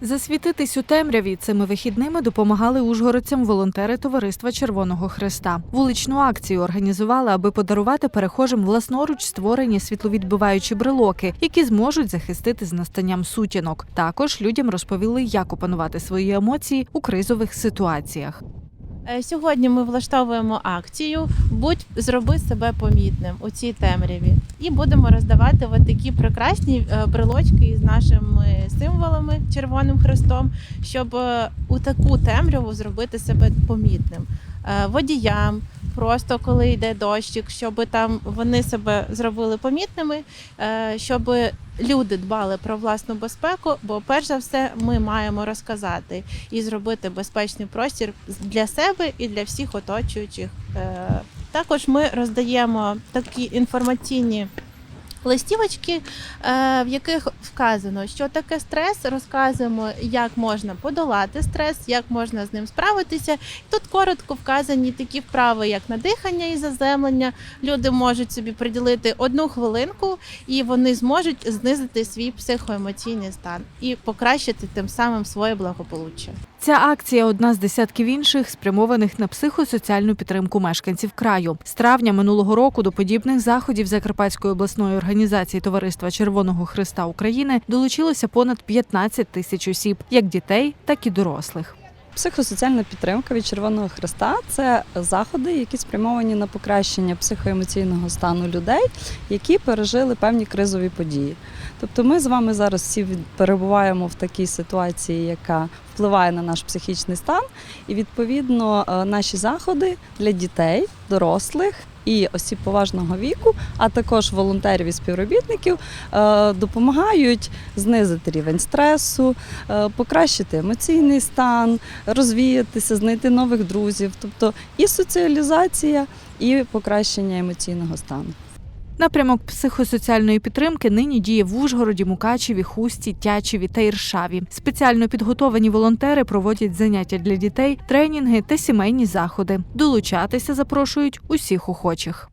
Засвітитись у темряві цими вихідними допомагали ужгородцям волонтери Товариства Червоного Христа. Вуличну акцію організували, аби подарувати перехожим власноруч створені світловідбиваючі брелоки, які зможуть захистити з настанням сутінок. Також людям розповіли, як опанувати свої емоції у кризових ситуаціях. Е, Сьогодні ми влаштовуємо акцію Будь зроби себе помітним у цій темряві. І будемо роздавати от такі прекрасні е, брелочки із нашими символами Червоним Хрестом, щоб е, у таку темряву зробити себе помітним. Водіям, просто коли йде дощик, щоб там вони себе зробили помітними, е, щоб люди дбали про власну безпеку, бо перш за все ми маємо розказати і зробити безпечний простір для себе і для всіх оточуючих. Е, Також ми роздаємо такі інформаційні. Листівочки, е, в яких вказано, що таке стрес, розказуємо, як можна подолати стрес, як можна з ним справитися. Тут коротко вказані такі вправи, як надихання і заземлення. Люди можуть собі приділити одну хвилинку, і вони зможуть знизити свій психоемоційний стан і покращити тим самим своє благополуччя. Ця акція одна з десятків інших, спрямованих на психосоціальну підтримку мешканців краю. З травня минулого року до подібних заходів Закарпатської обласної організації Товариства Червоного Христа України долучилося понад 15 тисяч осіб, як дітей, так і дорослих. Психосоціальна підтримка від Червоного Христа це заходи, які спрямовані на покращення психоемоційного стану людей, які пережили певні кризові події. Тобто, ми з вами зараз всі перебуваємо в такій ситуації, яка впливає на наш психічний стан, і відповідно е, наші заходи для дітей, дорослих. І осіб поважного віку, а також волонтерів і співробітників е, допомагають знизити рівень стресу, е, покращити емоційний стан, розвіятися, знайти нових друзів, тобто і соціалізація, і покращення емоційного стану. Напрямок психосоціальної підтримки нині діє в Ужгороді, Мукачеві, Хусті, Тячеві та Іршаві. Спеціально підготовані волонтери проводять заняття для дітей, тренінги та сімейні заходи. Долучатися запрошують усіх охочих.